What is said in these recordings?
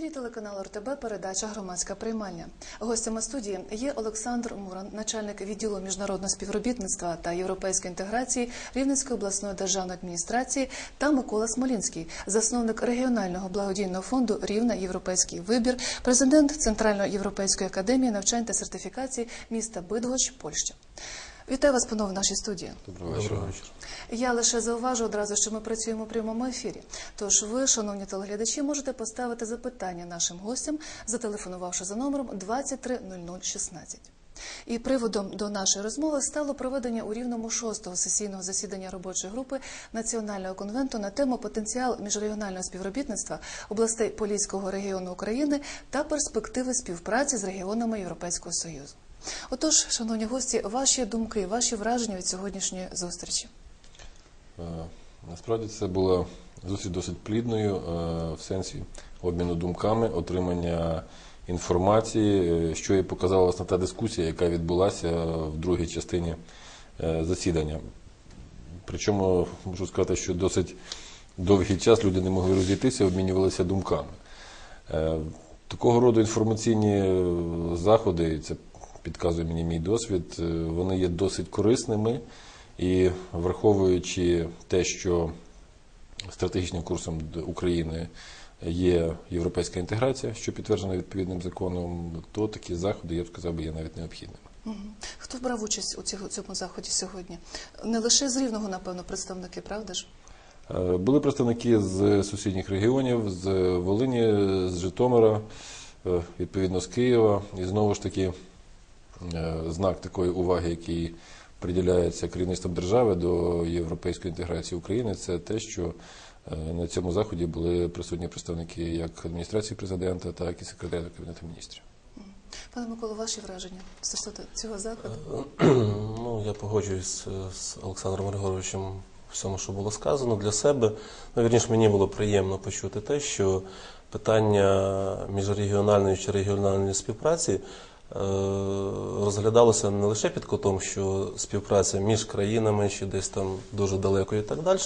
ефірі телеканалу РТБ. Передача громадська приймальня. Гостями студії є Олександр Муран, начальник відділу міжнародного співробітництва та європейської інтеграції Рівненської обласної державної адміністрації та Микола Смолінський, засновник регіонального благодійного фонду Рівна Європейський вибір, президент Центральної європейської академії навчань та сертифікації міста Бидгоч, Польща. Вітаю вас панове в нашій студії. Доброго вечора. Я лише зауважу одразу, що ми працюємо у прямому ефірі. Тож ви, шановні телеглядачі, можете поставити запитання нашим гостям, зателефонувавши за номером 230016. І приводом до нашої розмови стало проведення у рівному шостого сесійного засідання робочої групи Національного конвенту на тему потенціал міжрегіонального співробітництва областей Поліського регіону України та перспективи співпраці з регіонами Європейського Союзу. Отож, шановні гості, ваші думки, ваші враження від сьогоднішньої зустрічі. Е, Насправді це була зустріч досить плідною е, в сенсі обміну думками, отримання інформації, е, що і показала власне та дискусія, яка відбулася в другій частині засідання. Причому можу сказати, що досить довгий час люди не могли розійтися, обмінювалися думками. Такого роду інформаційні заходи, це підказує мені мій досвід, е, вони є досить корисними. І враховуючи те, що стратегічним курсом України є європейська інтеграція, що підтверджена відповідним законом, то такі заходи, я б сказав, є навіть необхідними. Хто брав участь у цьому заході сьогодні? Не лише з рівного, напевно, представники, правда ж? Е, Були представники з сусідніх регіонів, з Волині, з Житомира, е, відповідно з Києва. І знову ж таки, знак такої уваги, який приділяється керівництвом держави до європейської інтеграції України, це те, що е, на цьому заході були присутні представники як адміністрації президента, так і секретаря Кабінету міністрів. Пане Миколо, ваші враження стосовно цього заходу? Ну, я погоджуюсь е, з Олександром Григоровичем всьому, що було сказано для себе. Ну, вірніше, мені було приємно почути те, що питання міжрегіональної чи регіональної співпраці е, розглядалося не лише під кутом, що співпраця між країнами чи десь там дуже далеко і так далі,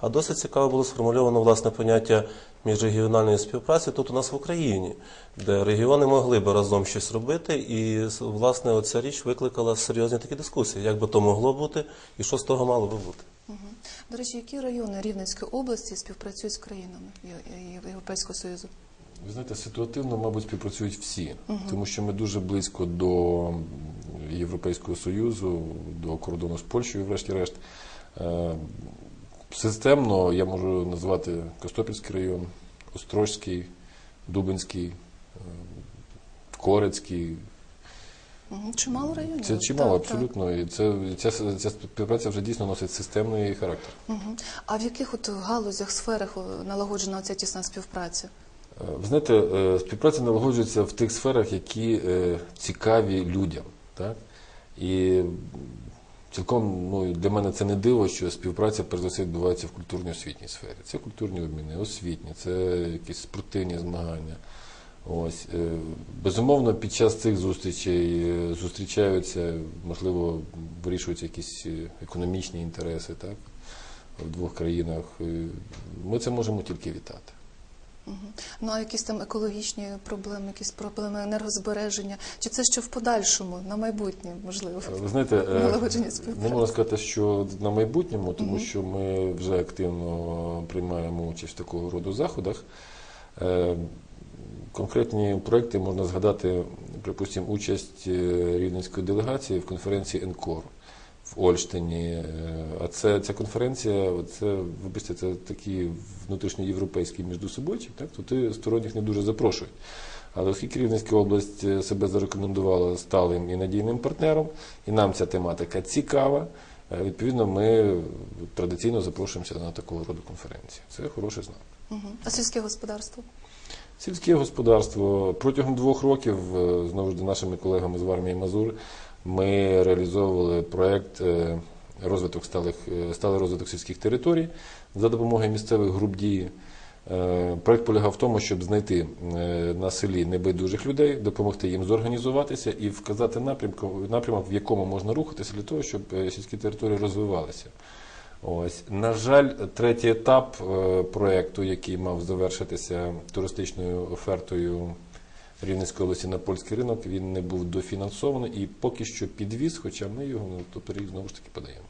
а досить цікаво було сформульовано власне поняття міжрегіональної співпраці тут у нас в Україні, де регіони могли би разом щось робити, і власне оця річ викликала серйозні такі дискусії, як би то могло бути і що з того мало би бути. До речі, які райони Рівненської області співпрацюють з країнами Європейського Союзу? Ви знаєте, ситуативно, мабуть, співпрацюють всі, тому що ми дуже близько до Європейського Союзу, до кордону з Польщею, врешті-решт. Е, Системно я можу назвати Костопільський район, Острозький, Дубинський, е, Корецький. Чимало районів. Це чимало Так, так. абсолютно. І це, ця, ця співпраця вже дійсно носить системний характер. Мгм. А в яких от галузях, сферах налагоджена ця тісна співпраця? Ви знаєте, е, співпраця налагоджується в тих сферах, які е, цікаві людям. Так? І цілком ну, для мене це не диво, що співпраця перш за все відбувається в культурній освітній сфері. Це культурні обміни, освітні, це якісь спортивні змагання. Ось. е, Безумовно, під час цих зустрічей зустрічаються, можливо, вирішуються якісь економічні інтереси так, в двох країнах. Ми це можемо тільки вітати. Ну а якісь там екологічні проблеми, якісь проблеми енергозбереження? Чи це ще в подальшому, на майбутнє, можливо? Ви знаєте, е, не можна сказати, що на майбутньому, тому що ми вже активно приймаємо участь в такого роду заходах. Е, Конкретні проекти можна згадати, припустимо, участь е, рівненської делегації в конференції ЕНКОР в Ольштині. Е, А це ця конференція, це, вибачте, це такі внутрішньоєвропейські міждособойчик, так? то ти сторонніх не дуже запрошують. Але оскільки Рівненська область е, себе зарекомендувала сталим і надійним партнером, і нам ця тематика цікава, е, відповідно, ми традиційно запрошуємося на такого роду конференції. Це хороший знак. А сільське господарство? Сільське господарство протягом двох років, знову ж з нашими колегами з армії Мазур, ми реалізовували проєкт е, розвиток сталих, е, сталий розвиток сільських територій за допомогою місцевих груп дії. Е, Проект полягав в тому, щоб знайти на селі небайдужих людей, допомогти їм зорганізуватися і вказати напрямку, напрямок, в якому можна рухатися для того, щоб сільські території розвивалися. Ось на жаль, третій етап проекту, який мав завершитися туристичною офертою Рівненської області на польський ринок, він не був дофінансований і поки що підвіз, хоча ми його ну, то період знову ж таки подаємо.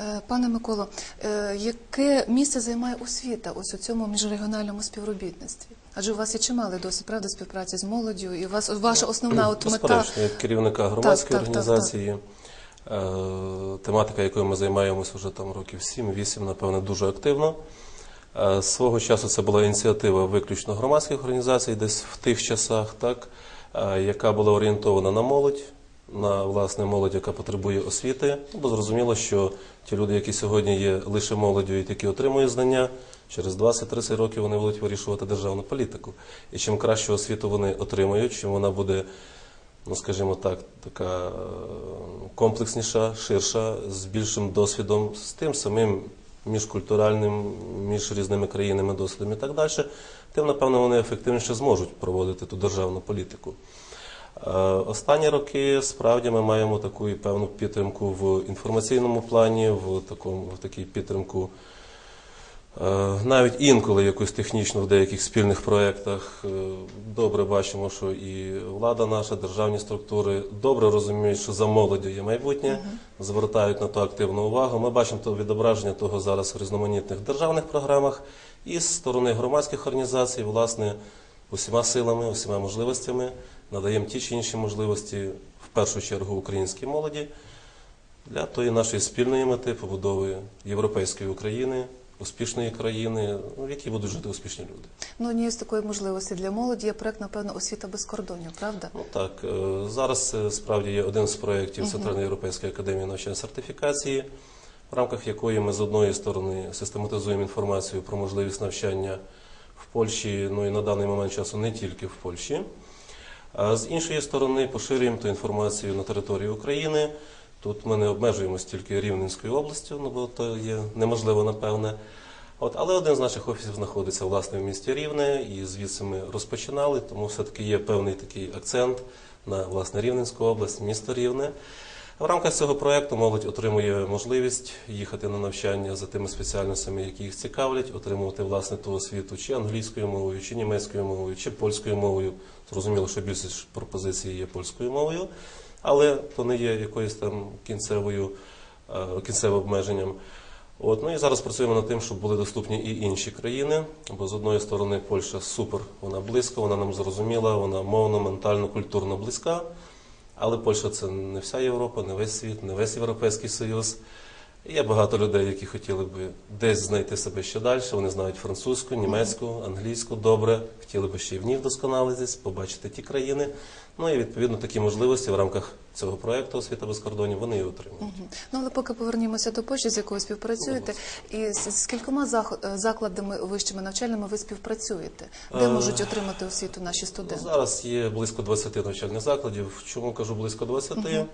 Е, Пане Миколо, е, яке місце займає освіта ось у цьому міжрегіональному співробітництві? Адже у вас є чималий досвід правда співпраці з молоддю, і у вас ваша основна от мета як керівника громадської Так, так, так, організації, е, тематика, якою ми займаємося вже там років 7-8, напевне, дуже активно. Е, Свого часу це була ініціатива виключно громадських організацій, десь в тих часах, так, е, яка була орієнтована на молодь, на власне молодь, яка потребує освіти. Бо зрозуміло, що ті люди, які сьогодні є лише молоддю і тільки отримують знання, через 20-30 років вони будуть вирішувати державну політику. І чим кращу освіту вони отримують, чим вона буде ну скажімо так, така е, комплексніша, ширша, з більшим досвідом, з тим самим міжкультуральним, між різними країнами досвідом і так далі, тим, напевно, вони ефективніше зможуть проводити ту державну політику. Е, Останні роки справді ми маємо таку певну підтримку в інформаційному плані, в такому в такій підтримку Навіть інколи якось технічно в деяких спільних проєктах е, добре бачимо, що і влада наша, державні структури добре розуміють, що за молоддю є майбутнє, звертають на то активну увагу. Ми бачимо то відображення того зараз в різноманітних державних програмах і з сторони громадських організацій, власне, усіма силами, усіма можливостями надаємо ті чи інші можливості в першу чергу українській молоді для тої нашої спільної мети побудови європейської України, успішної країни, в якій будуть жити успішні люди. ну однією з такої можливості для молоді є проект, напевно, освіта без кордонів, правда? Ну так е, зараз справді є один з проєктів Центральної європейської академії навчання сертифікації, в рамках якої ми з одної сторони систематизуємо інформацію про можливість навчання в Польщі, ну і на даний момент часу не тільки в Польщі. А з іншої сторони поширюємо ту інформацію на території України. Тут ми не обмежуємося тільки Рівненською областю, ну бо то є неможливо, напевне. От, але один з наших офісів знаходиться власне в місті Рівне, і звідси ми розпочинали, тому все-таки є певний такий акцент на власне Рівненську область, місто Рівне. В рамках цього проєкту молодь отримує можливість їхати на навчання за тими спеціальностями, які їх цікавлять, отримувати власне ту освіту чи англійською мовою, чи німецькою мовою, чи польською мовою. Зрозуміло, що більшість пропозицій є польською мовою, але то не є якоюсь там кінцевою е, кінцевим обмеженням. От, ну і зараз працюємо над тим, щоб були доступні і інші країни. Бо з одної сторони Польща супер, вона близько, вона нам зрозуміла, вона мовно, ментально, культурно близька. Але Польща це не вся Європа, не весь світ, не весь Європейський Союз. Є багато людей, які хотіли би десь знайти себе ще далі. Вони знають французьку, німецьку, англійську добре, хотіли би ще й в ній вдосконалитись, побачити ті країни. Ну і відповідно такі можливості в рамках цього проекту освіта без кордонів вони і отримують. Мгм. Ну але поки повернімося до Польщі, з якою співпрацюєте, і з, з кількома е, закладами вищими навчальними ви співпрацюєте, де Е, можуть отримати освіту наші Ну, студенти? Зараз є близько 20 навчальних закладів. Чому кажу близько 20? Е,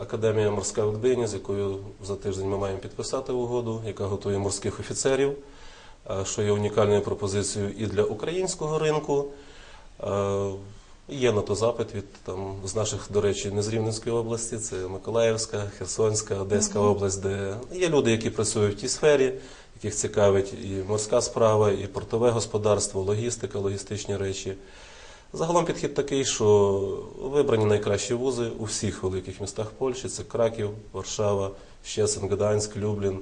Академія морська в Гдині, з якою за тиждень ми маємо підписати угоду, яка готує морських офіцерів, е, що є унікальною пропозицією і для українського ринку. Е, Є на то запит від там з наших, до речі, не з Рівненської області, це Миколаївська, Херсонська, Одеська область, де є люди, які працюють в тій сфері, яких цікавить і морська справа, і портове господарство, логістика, логістичні речі. Загалом підхід такий, що вибрані найкращі вузи у всіх великих містах Польщі: це Краків, Варшава, Щецин, Гданськ, Люблін.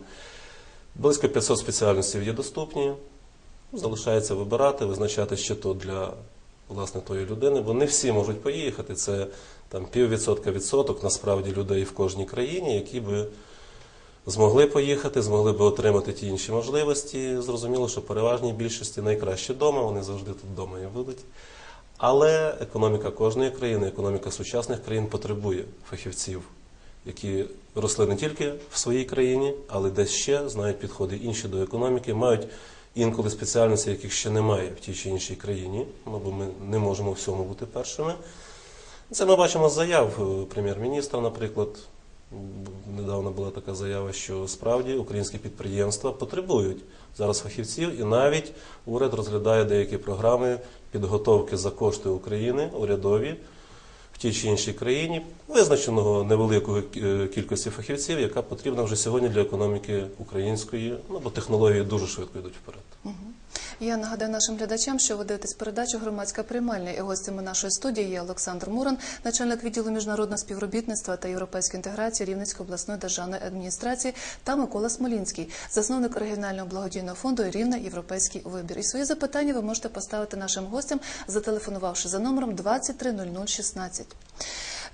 Близько 500 спеціальностей є доступні. Залишається вибирати, визначати ще то для власне тої людини, бо не всі можуть поїхати. Це там піввідсотка відсоток насправді людей в кожній країні, які би змогли поїхати, змогли би отримати ті інші можливості. Зрозуміло, що переважній більшості найкраще вдома, вони завжди тут вдома і будуть. Але економіка кожної країни, економіка сучасних країн потребує фахівців, які росли не тільки в своїй країні, але десь ще знають підходи інші до економіки, мають інколи спеціальності, яких ще немає в тій чи іншій країні, бо ми не можемо всьому бути першими. Це ми бачимо з заяв е, прем'єр-міністра, наприклад. Недавно була така заява, що справді українські підприємства потребують зараз фахівців, і навіть уряд розглядає деякі програми підготовки за кошти України, урядові в тій чи іншій країні, визначеного невеликої е, кількості фахівців, яка потрібна вже сьогодні для економіки української, ну бо технології дуже швидко йдуть вперед. Я нагадаю нашим глядачам, що ви дивитесь передачу громадська приймальня. І гостями нашої студії є Олександр Муран, начальник відділу міжнародного співробітництва та європейської інтеграції Рівненської обласної державної адміністрації, та Микола Смолінський, засновник регіонального благодійного фонду Рівна Європейський вибір. І свої запитання ви можете поставити нашим гостям, зателефонувавши за номером 230016.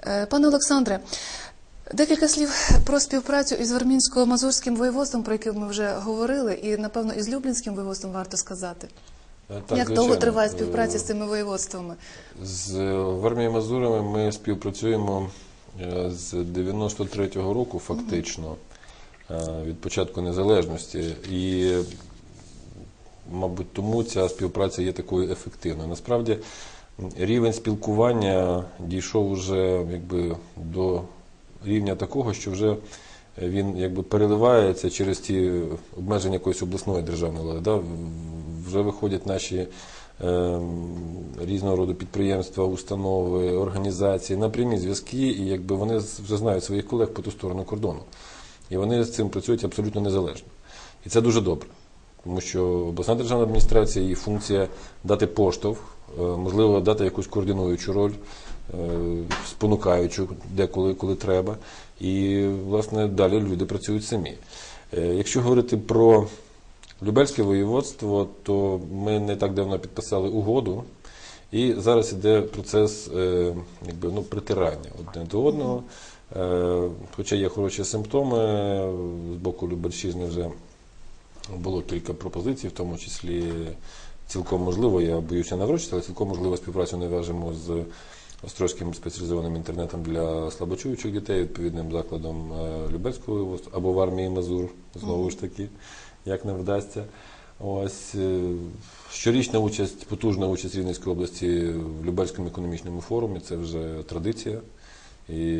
Е, Пане Олександре. Декілька слів про співпрацю із Вермінсько-Мазурським воєводством, про яке ми вже говорили, і напевно із Люблінським воєводством варто сказати. Е, так, Як довго триває співпраця з Е, цими воєводствами? З Вермією Мазурами ми співпрацюємо е, з 93-го року, фактично, е, від початку незалежності. І, мабуть, тому ця співпраця є такою ефективною. Насправді, рівень спілкування дійшов вже якби, до рівня такого, що вже він якби переливається через ті обмеження якоїсь обласної державної влади. Да? Вже виходять наші е, різного роду підприємства, установи, організації на прямі зв'язки, і якби вони вже знають своїх колег по ту сторону кордону. І вони з цим працюють абсолютно незалежно. І це дуже добре. Тому що обласна державна адміністрація її функція дати поштовх, е, можливо, дати якусь координуючу роль, е, спонукаючу деколи, коли треба. І, власне, далі люди працюють самі. Е, Якщо говорити про Любельське воєводство, то ми не так давно підписали угоду, і зараз іде процес е, якби, ну, притирання одне до одного. Е, хоча є хороші симптоми, з боку Любельщизни вже було кілька пропозицій, в тому числі цілком можливо, я боюся наврочити, але цілком можливо співпрацю нав'яжемо з Острозьким спеціалізованим інтернетом для слабочуючих дітей, відповідним закладом е, Любельського або в армії Мазур, знову ж таки, як не вдасться. Ось е, щорічна участь, потужна участь Рівненської області в Любельському економічному форумі це вже традиція. І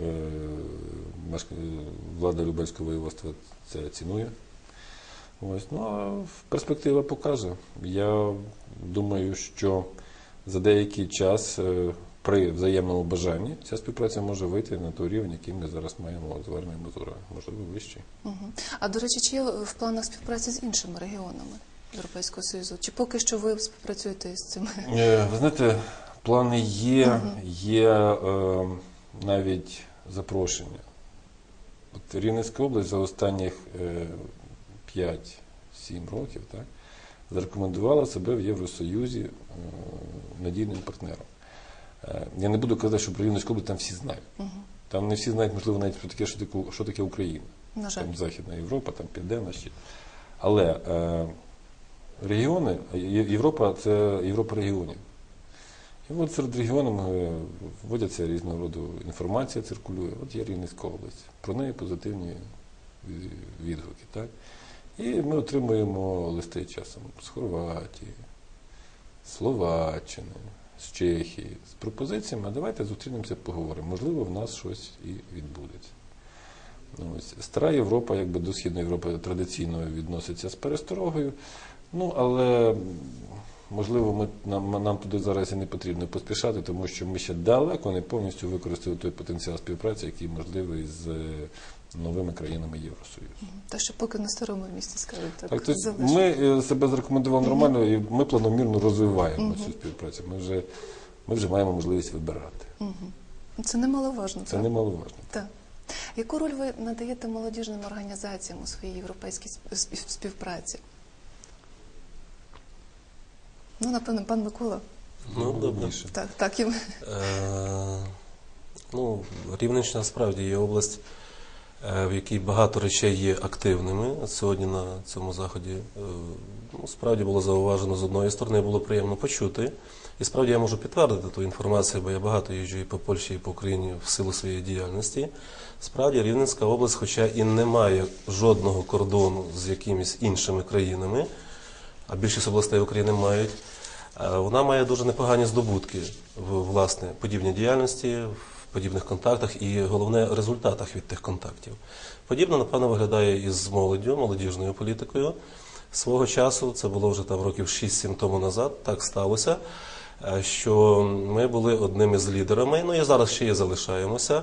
е, влада Любельського воєводства це цінує. Ось, ну а перспектива покаже. Я думаю, що за деякий час е, при взаємному бажанні ця співпраця може вийти на той рівень, який ми зараз маємо з Верною Мазура, можливо, вищий. А до речі, чи є в планах співпраці з іншими регіонами Європейського Союзу? Чи поки що ви співпрацюєте з цими? Е, Ви знаєте, плани є, є е, навіть запрошення. От Рівненська область за останніх е, 5-7 років так, зарекомендувала себе в Євросоюзі е, надійним партнером. Е, я не буду казати, що про Рівненську область там всі знають. Там не всі знають, можливо, навіть про таке, що таке, що таке Україна. На жаль. Там Західна Європа, там Південна ще. Але е, регіони, Європа це Європа регіонів. І от серед регіонів е, вводяться різного роду інформація, циркулює. От є Рівненська область. Про неї позитивні відгуки. Так? І ми отримуємо листи часом з Хорватії, Словаччини, з Чехії, з пропозиціями, а давайте зустрінемося, поговоримо. Можливо, в нас щось і відбудеться. Ну, ось. Стара Європа, якби до Східної Європи традиційно відноситься з пересторогою. Ну, але можливо, ми, нам, нам туди зараз і не потрібно поспішати, тому що ми ще далеко не повністю використали той потенціал співпраці, який можливий з новими країнами Євросоюзу. Та що поки на старому місці, скажімо так, Так, залишимо. ми е, себе зарекомендували нормально і ми планомірно розвиваємо цю співпрацю. Ми вже, ми вже маємо можливість вибирати. Це немаловажно. Це так? немаловажно. Так. Яку роль ви надаєте молодіжним організаціям у своїй європейській сп- співпраці? Ну, напевно, пан Микола. Ну, добре. Так, так. Е, ну, Рівненщина справді є область, е, в якій багато речей є активними. Сьогодні на цьому заході е, ну, справді було зауважено з одної сторони, було приємно почути. І справді я можу підтвердити ту інформацію, бо я багато їжджу і по Польщі, і по Україні в силу своєї діяльності. Справді Рівненська область, хоча і не має жодного кордону з якимись іншими країнами, а більшість областей України мають. Е, Вона має дуже непогані здобутки в власне подібній діяльності, подібних контактах і головне результатах від тих контактів. Подібно, напевно, виглядає і з молоддю, молодіжною політикою. Свого часу, це було вже там років 6-7 тому назад, так сталося. е, що ми були одними з лідерами, ну і зараз ще і залишаємося,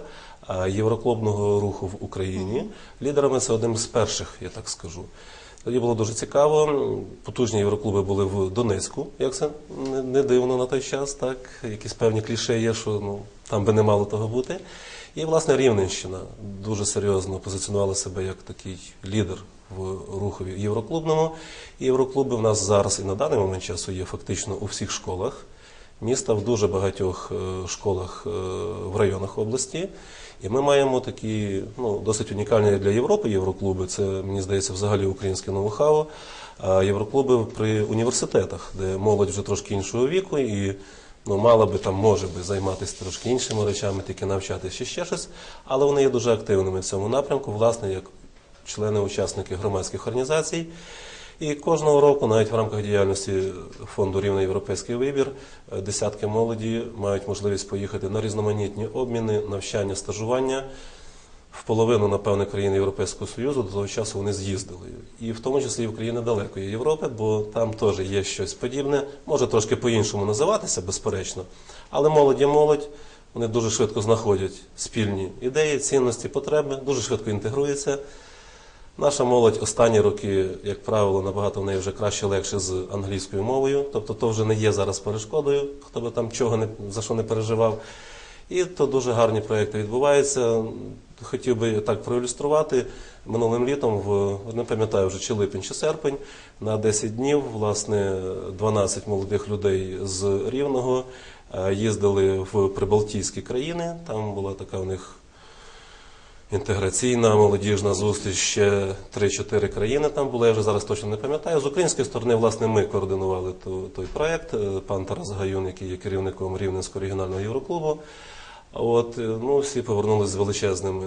е, євроклубного руху в Україні. Лідерами це одним з перших, я так скажу. Тоді було дуже цікаво. Потужні євроклуби були в Донецьку, як це не- дивно на той час, так якісь певні кліше є, що ну там би не мало того бути. І власне Рівненщина дуже серйозно позиціонувала себе як такий лідер в рухові євроклубному. І євроклуби в нас зараз і на даний момент часу є фактично у всіх школах міста, в дуже багатьох е, школах е, в районах області. І ми маємо такі ну, досить унікальні для Європи євроклуби. Це, мені здається, взагалі українське ноу-хау. А євроклуби при університетах, де молодь вже трошки іншого віку і ну, мала би там, може би, займатися трошки іншими речами, тільки навчатися ще щось, але вони є дуже активними в цьому напрямку, власне, як члени-учасники громадських організацій. І кожного року, навіть в рамках діяльності фонду Рівний європейський вибір, е, десятки молоді мають можливість поїхати на різноманітні обміни, навчання, стажування. В половину, напевне, країн Європейського Союзу до того часу вони з'їздили. І в тому числі і в країни далекої Європи, бо там теж є щось подібне, може трошки по-іншому називатися, безперечно. Але молодь є молодь, вони дуже швидко знаходять спільні ідеї, цінності, потреби, дуже швидко інтегруються. Наша молодь останні роки, як правило, набагато в неї вже краще легше з англійською мовою. Тобто то вже не є зараз перешкодою, хто би там чого не за що не переживав. І то дуже гарні проекти відбуваються. Хотів би так проілюструвати минулим літом, в не пам'ятаю вже чи липень, чи серпень, на 10 днів, власне, 12 молодих людей з Рівного е, їздили в прибалтійські країни. Там була така у них інтеграційна молодіжна зустріч ще 3-4 країни там були, я вже зараз точно не пам'ятаю. З української сторони, власне, ми координували той проект. Е, Пан Тарас Гаюн, який є керівником Рівненського регіонального євроклубу. От, е, ну, всі повернулися з величезним,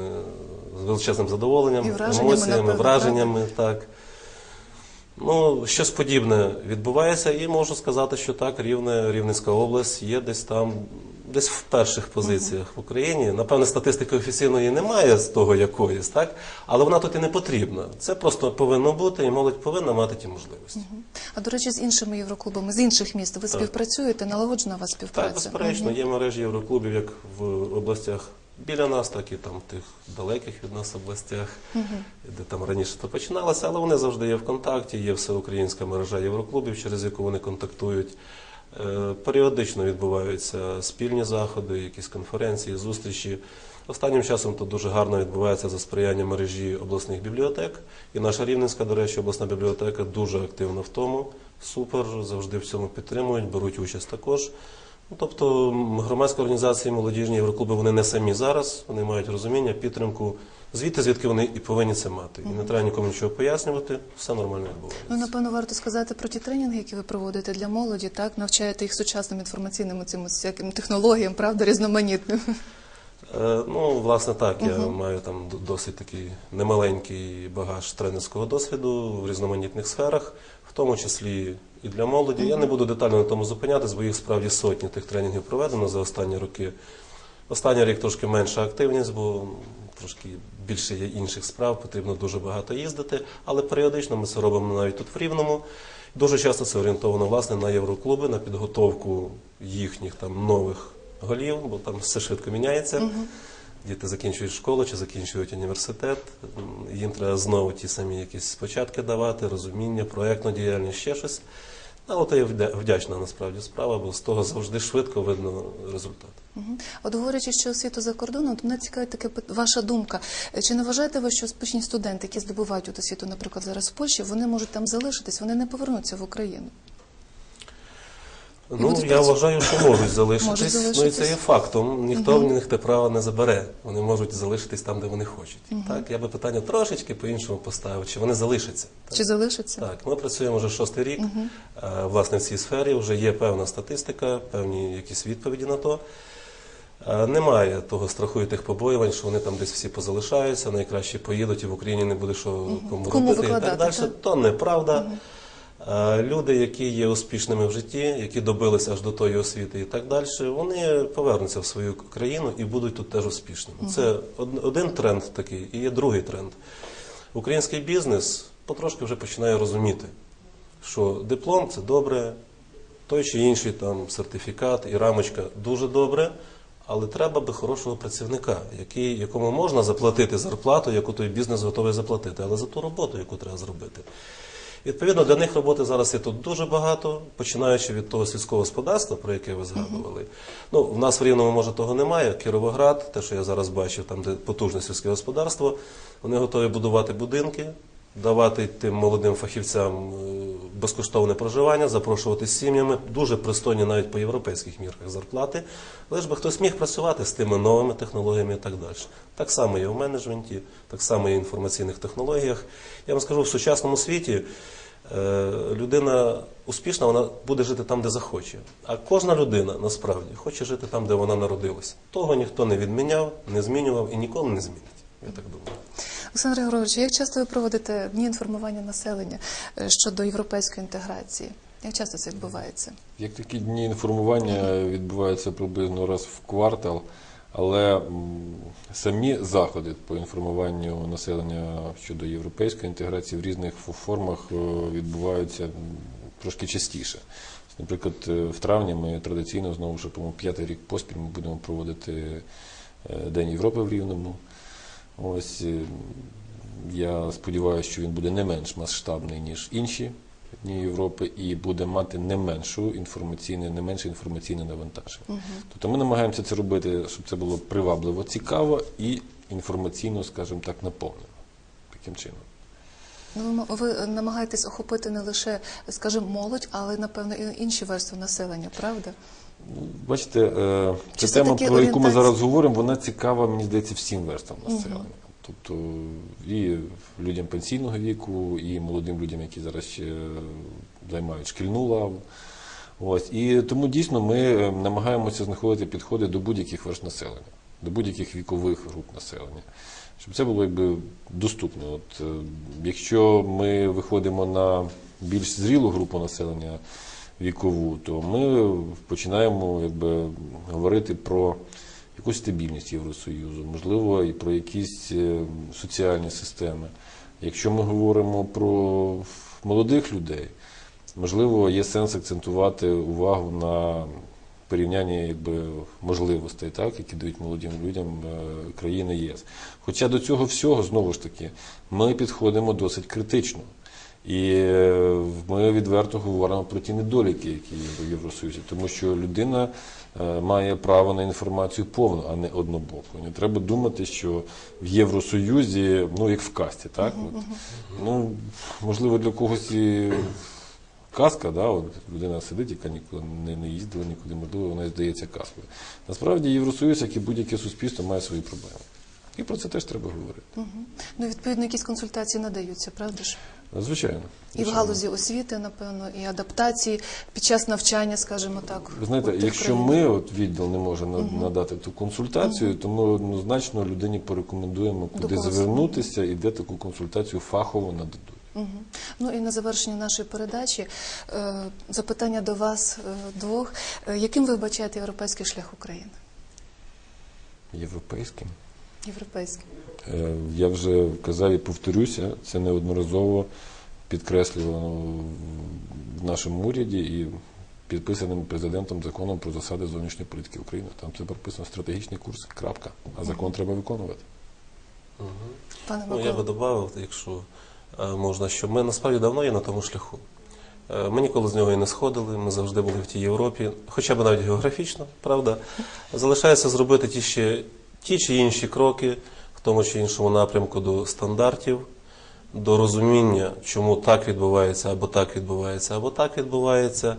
з величезним задоволенням, І враженнями, емоціями, напевно, враженнями. Так. Ну, щось подібне відбувається, і можу сказати, що так, Рівне, Рівненська область є десь там, десь в перших позиціях в Україні. Напевне, статистики офіційної немає з того якоїсь, так? Але вона тут і не потрібна. Це просто повинно бути, і молодь повинна мати ті можливості. А до речі, з іншими євроклубами, з інших міст ви співпрацюєте, налагоджена у вас співпраця? Так, безперечно, є мережі євроклубів як в областях біля нас, так і там в тих далеких від нас областях, де там раніше то починалося, але вони завжди є в контакті, є всеукраїнська мережа євроклубів, через яку вони контактують. Е, Періодично відбуваються спільні заходи, якісь конференції, зустрічі. Останнім часом тут дуже гарно відбувається за сприяння мережі обласних бібліотек. І наша Рівненська, до речі, обласна бібліотека дуже активна в тому. Супер, завжди в цьому підтримують, беруть участь також. Ну, тобто громадські організації, молодіжні євроклуби, вони не самі зараз, вони мають розуміння, підтримку. Звідти, звідки вони і повинні це мати. І не треба нікому нічого пояснювати, все нормально відбувається. Ну, напевно, варто сказати про ті тренінги, які ви проводите для молоді, так? Навчаєте їх сучасним інформаційним цим всяким технологіям, правда, різноманітним. Е, Ну, власне, так. Я маю там досить такий немаленький багаж тренерського досвіду в різноманітних сферах, в тому числі і для молоді. Я не буду детально на тому зупинятись, бо їх справді сотні тих тренінгів проведено за останні роки. Останній рік трошки менша активність, бо трошки більше є інших справ, потрібно дуже багато їздити, але періодично ми це робимо навіть тут в Рівному. Дуже часто це орієнтовано власне на євроклуби, на підготовку їхніх там нових голів, бо там все швидко міняється. Діти закінчують школу чи закінчують університет. Їм треба знову ті самі якісь спочатки давати, розуміння, проєктну діяльність, ще щось. Але то є вдячна насправді справа, бо з того завжди швидко видно результат. От говорячи, що освіту за кордоном, то мене цікавить таке ваша думка. Е, Чи не вважаєте ви, що успішні студенти, які здобувають от освіту, наприклад, зараз в Польщі, вони можуть там залишитись, вони не повернуться в Україну? Ну, я вважаю, що можуть залишитись. Можуть Ну і це є фактом. Ніхто в них те право не забере. Вони можуть залишитись там, де вони хочуть. Так, я би питання трошечки по-іншому поставив, чи вони залишаться. Так? Чи залишаться? Так, ми працюємо вже шостий рік. Е, Власне, в цій сфері вже є певна статистика, певні якісь відповіді на то. Е, Немає того страху і тих побоювань, що вони там десь всі позалишаються, найкраще поїдуть і в Україні не буде що кому, Кому робити і так далі. То неправда. Е, Люди, які є успішними в житті, які добилися аж до тої освіти і так далі, вони повернуться в свою країну і будуть тут теж успішними. Це один тренд такий, і є другий тренд. Український бізнес потрошки вже починає розуміти, що диплом це добре, той чи інший там сертифікат і рамочка дуже добре, але треба би хорошого працівника, який, якому можна заплатити зарплату, яку той бізнес готовий заплатити, але за ту роботу, яку треба зробити. Відповідно, для них роботи зараз є тут дуже багато, починаючи від того сільського господарства, про яке ви згадували. Ну, в нас в Рівному, може, того немає. Кіровоград, те, що я зараз бачив, там, де потужне сільське господарство, вони готові будувати будинки, давати тим молодим фахівцям е, безкоштовне проживання, запрошувати з сім'ями, дуже пристойні навіть по європейських мірках зарплати. Лиш би хтось міг працювати з тими новими технологіями і так далі. Так само є в менеджменті, так само є в інформаційних технологіях. Я вам скажу, в сучасному світі е, людина успішна, вона буде жити там, де захоче. А кожна людина насправді хоче жити там, де вона народилася. Того ніхто не відміняв, не змінював і ніколи не змінить. Я так думаю. Олександр Григорович, як часто ви проводите дні інформування населення е, щодо європейської інтеграції? Як часто це відбувається? Як такі дні інформування відбуваються приблизно раз в квартал, але самі заходи по інформуванню населення щодо європейської інтеграції в різних формах е, відбуваються трошки частіше. Наприклад, е, в травні ми традиційно знову ж по-моєму, п'ятий рік поспіль ми будемо проводити День Європи в Рівному. Ось е, я сподіваюся, що він буде не менш масштабний, ніж інші дні Європи, і буде мати не меншу інформаційне, не менше інформаційне навантаження. Тобто ми намагаємося це робити, щоб це було привабливо, цікаво і інформаційно, скажімо так, наповнено. Таким чином. Ну, ви намагаєтесь охопити не лише, скажімо, молодь, але напевно і інші верстви населення, правда? Ну, Бачите, е, ця тема, про яку ми зараз говоримо, вона цікава, мені здається, всім верстам населення. Тобто і людям пенсійного віку, і молодим людям, які зараз ще займають шкільну лаву. Ось. І тому дійсно ми е, намагаємося знаходити підходи до будь-яких верст населення, до будь-яких вікових груп населення. Щоб це було якби доступно. От, е, якщо ми виходимо на більш зрілу групу населення вікову, то ми починаємо якби, говорити про якусь стабільність Євросоюзу, можливо, і про якісь е, соціальні системи. Якщо ми говоримо про молодих людей, можливо, є сенс акцентувати увагу на порівняння якби, можливостей, так, які дають молодим людям е, країни єС. Хоча до цього всього, знову ж таки, ми підходимо досить критично. І е, ми відверто говоримо про ті недоліки, які є в Євросоюзі, тому що людина е, має право на інформацію повну, а не однобоку. Не треба думати, що в Євросоюзі, ну як в касті, так? От, ну, можливо, для когось і казка, да? От людина сидить, яка нікуди не, не їздила нікуди, можливо, вона здається казкою. Насправді Євросоюз, як і будь-яке суспільство, має свої проблеми. І про це теж треба говорити. Угу. Ну, відповідно, якісь консультації надаються, правда ж? Звичайно. І в галузі освіти, напевно, і адаптації під час навчання, скажімо так. Ви знаєте, якщо ми, от відділ, не може на- надати ту консультацію, то ми однозначно людині порекомендуємо, куди звернутися і де таку консультацію фахово нададуть. Мгм. Ну і на завершення нашої передачі е, запитання до вас е, двох. Е, Яким ви бачаєте європейський шлях України? Європейським. Європейський. Е, Я вже казав і повторюся, це неодноразово підкреслювано в нашому уряді і підписаним президентом законом про засади зовнішньої політики України. Там це прописано стратегічний курс. Крапка. А закон треба виконувати. Пане Ну, я би додав, якщо можна, що ми насправді давно є на тому шляху. Е, Ми ніколи з нього і не сходили, ми завжди були в тій Європі, хоча б навіть географічно, правда. Залишається зробити ті, ще, ті чи інші кроки в тому чи іншому напрямку до стандартів, до розуміння, чому так відбувається, або так відбувається, або так відбувається.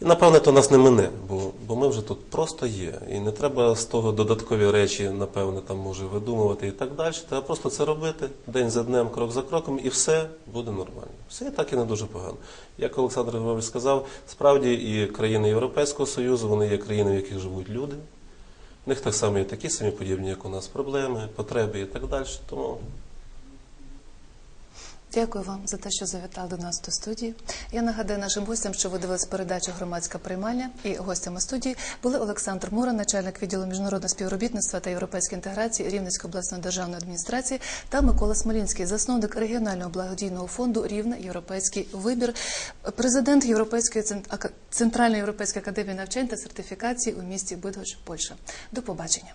І напевне то нас не мине, бо, бо ми вже тут просто є. І не треба з того додаткові речі, напевне, там може видумувати і так далі. Треба просто це робити день за днем, крок за кроком, і все буде нормально. Все і так і не дуже погано. Як Олександр Григорович сказав, справді і країни Європейського Союзу, вони є країни, в яких живуть люди. В них так само є такі самі подібні, як у нас, проблеми, потреби і так далі. Тому Дякую вам за те, що завітали до нас до студії. Я нагадаю нашим гостям, що ви дивились передачу Громадська приймальня і гостями студії були Олександр Мура, начальник відділу міжнародного співробітництва та європейської інтеграції Рівненської обласної державної адміністрації, та Микола Смолінський, засновник регіонального благодійного фонду Рівне Європейський вибір, президент Європейської цент- центральної європейської академії навчань та сертифікації у місті Бидгоч, Польща. До побачення.